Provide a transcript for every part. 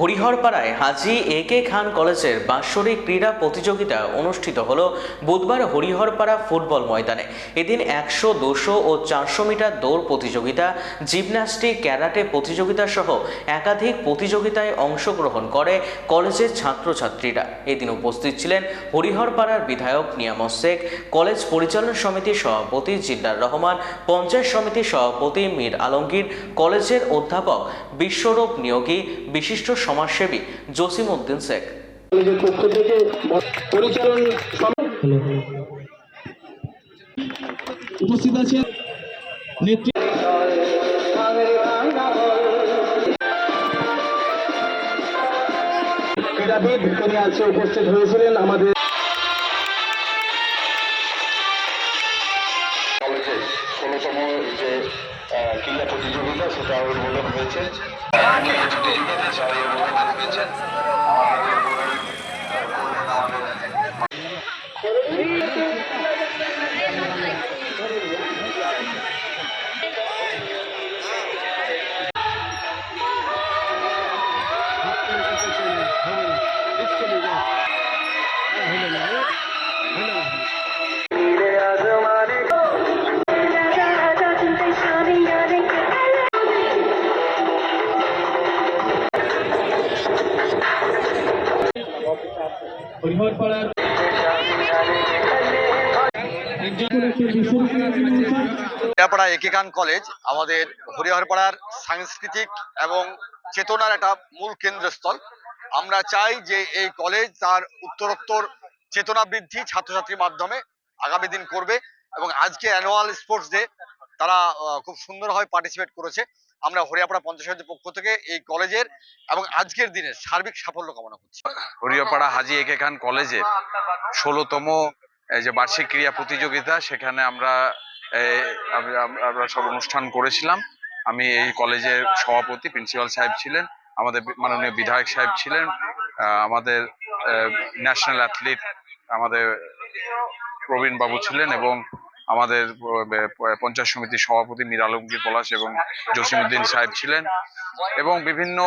হরিহরপাড়ায় Haji A K Khan কলেজের বাৎসরিক ক্রীড়া প্রতিযোগিতা অনুষ্ঠিত হল বুধবার হরিহরপাড়া ফুটবল ময়দানে। এদিন একশো, দুশো ও চারশো মিটার দৌড় প্রতিযোগিতা, জিমন্যাস্টিক, ক্যারাটে প্রতিযোগিতা সহ একাধিক প্রতিযোগিতায় অংশগ্রহণ করে কলেজের ছাত্রছাত্রীরা। এদিন উপস্থিত ছিলেন হরিহরপাড়ার বিধায়ক নিয়ামত শেখ, কলেজ পরিচালনা সমিতির সভাপতি জিল্লার রহমান, পঞ্চায়েত সমিতির সভাপতি মীর আলমগীর, কলেজের অধ্যাপক বিশ্বরূপ নিয়োগী, বিশিষ্ট সমাজসেবী জসিম উদ্দিন শেখ। পরিচালন উপস্থিত আছেন নেত্রী ক্রীড়াবিদ তিনি আজকে উপস্থিত হয়েছিলেন আমাদের সেটা উদ্বোধন হয়েছে। প্রতিযোগিতা করলেন আমাদের হরিহরপাড়ার একেকান কলেজ আমাদের হরিহরপাড়ার সাংস্কৃতিক এবং চেতনার একটা মূল কেন্দ্রস্থল। আমরা চাই যে এই কলেজ তার উত্তরোত্তর চেতনা বৃদ্ধি ছাত্রছাত্রীর মাধ্যমে আগামী দিন করবে এবং আজকে অ্যানুয়াল স্পোর্টস ডে তারা খুব সুন্দরভাবে পার্টিসিপেট করেছে। আমরা হরিয়াপাড়া পঞ্চায়েত সমিতির পক্ষ থেকে এই কলেজের এবং আজকের দিনে সার্বিক সাফল্য কামনা করছি। হরিয়াপাড়া হাজি একে খান কলেজে ষোলোতম যে বার্ষিক ক্রীড়া প্রতিযোগিতা, সেখানে আমরা আমরা সব অনুষ্ঠান করেছিলাম। আমি এই কলেজের সভাপতি, প্রিন্সিপাল সাহেব ছিলেন, আমাদের মাননীয় বিধায়ক সাহেব ছিলেন আমাদের ন্যাশনাল অ্যাথলিট, আমাদের প্রবীণ বাবু ছিলেন এবং আমাদের পঞ্চায়েত সমিতির সভাপতি মীর আলমগীর পলাশ এবং জসিমউদ্দিন সাহেব ছিলেন এবং বিভিন্ন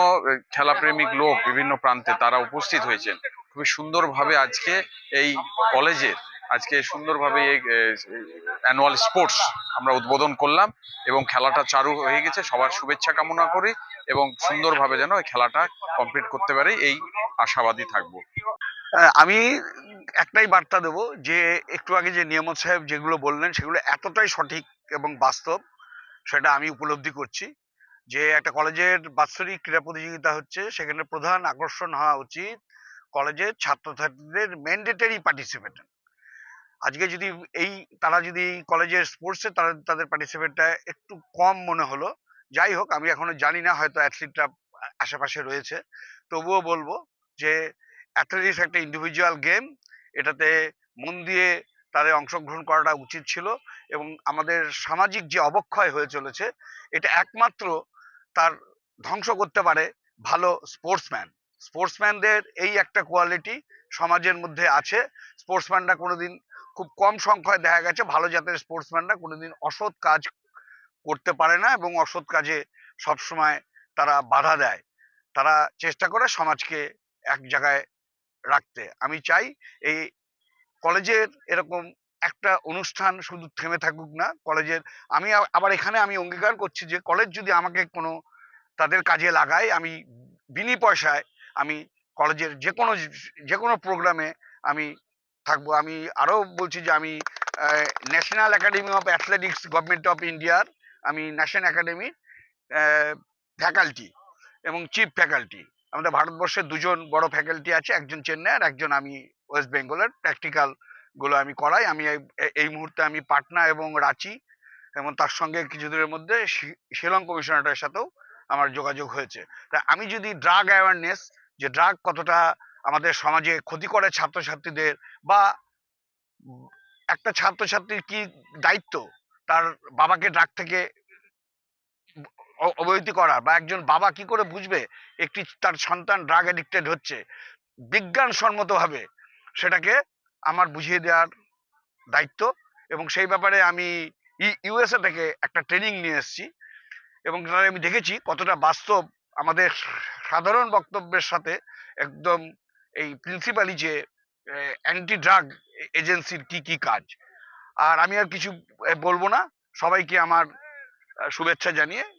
খেলাপ্রেমিক লোক বিভিন্ন প্রান্তে তারা উপস্থিত হয়েছেন। খুবই সুন্দরভাবে আজকে এই কলেজের আজকে সুন্দরভাবে এই অ্যানুয়াল স্পোর্টস আমরা উদ্বোধন করলাম এবং খেলাটা চালু হয়ে গেছে। সবার শুভেচ্ছা কামনা করি এবং সুন্দরভাবে যেন খেলাটা কমপ্লিট করতে পারি, এই আশাবাদী থাকব। আমি একটাই বার্তা দেবো যে, একটু আগে যে নিয়ামত সাহেব যেগুলো বললেন সেগুলো এতটাই সঠিক এবং বাস্তব সেটা আমি উপলব্ধি করছি যে, একটা কলেজের বাৎসরিক ক্রীড়া প্রতিযোগিতা হচ্ছে, সেখানে প্রধান আকর্ষণ হওয়া উচিত কলেজের ছাত্রছাত্রীদের ম্যান্ডেটারি পার্টিসিপেশন আজকে যদি এই, তারা যদি কলেজের স্পোর্টসে তারা তাদের পার্টিসিপেটটা একটু কম মনে হলো, যাই হোক, আমি এখনও জানি না, হয়তো অ্যাথলিটরা আশেপাশে রয়েছে, তবুও বলব যে অ্যাথলেটিক্স একটা ইন্ডিভিজুয়াল গেম এটাতে মন দিয়ে তাদের অংশগ্রহণ করাটা উচিত ছিল এবং আমাদের সামাজিক যে অবক্ষয় হয়ে চলেছে, এটা একমাত্র তার ধ্বংস করতে পারে ভালো স্পোর্টসম্যান স্পোর্টসম্যানদের এই একটা কোয়ালিটি সমাজের মধ্যে আছে। স্পোর্টসম্যানরা কোনোদিন খুব কম সংখ্যায় দেখা গেছে, ভালো জাতের স্পোর্টসম্যানরা কোনোদিন অসৎ কাজ করতে পারে না এবং অসৎ কাজে সবসময় তারা বাধা দেয়। তারা চেষ্টা করে সমাজকে এক জায়গায় রাখতে। আমি চাই এই কলেজের এরকম একটা অনুষ্ঠান শুধু থেমে থাকুক না, কলেজের আমি আবার এখানে আমি অঙ্গীকার করছি যে কলেজ যদি আমাকে কোনো তাদের কাজে লাগায়, আমি বিনি পয়সায় আমি কলেজের যে কোনো যে কোনো প্রোগ্রামে আমি থাকব। আমি আরও বলছি যে আমি national academy of athletics government of ইন্ডিয়ার আমি ন্যাশনাল একাডেমির ফ্যাকাল্টি এবং চিফ ফ্যাকাল্টি আমাদের ভারতবর্ষের দুজন বড় ফ্যাকাল্টি আছে, একজন চেন্নাই আর একজন আমি ওয়েস্ট বেঙ্গলের প্র্যাকটিক্যালগুলো আমি করাই। আমি এই- মুহূর্তে আমি পাটনা এবং রাঁচি এবং তার সঙ্গে কিছুদিনের মধ্যে শিলং কমিশনারের সাথেও আমার যোগাযোগ হয়েছে। তা আমি যদি ড্রাগ অ্যাওয়ারনেস যে ড্রাগ কতটা আমাদের সমাজে ক্ষতি করে ছাত্রছাত্রীদের বা একটা ছাত্রছাত্রীর কি দায়িত্ব, তার বাবাকে ড্রাগ থেকে অ- অবহিত করা বা একজন বাবা কি করে বুঝবে একটি তার সন্তান ড্রাগ অ্যাডিক্টেড হচ্ছে? বিজ্ঞানসম্মতভাবে সেটাকে আমার বুঝিয়ে দেওয়ার দায়িত্ব এবং সেই ব্যাপারে আমি ইউএসএ থেকে একটা ট্রেনিং নিয়ে এসেছি এবং তাহলে আমি দেখেছি কতটা বাস্তব আমাদের সাধারণ বক্তব্যের সাথে একদম এই প্রিন্সিপালি যে অ্যান্টি ড্রাগ এজেন্সির কি কি কাজ। আর আমি আর কিছু বলব না। সবাইকে আমার শুভেচ্ছা জানিয়ে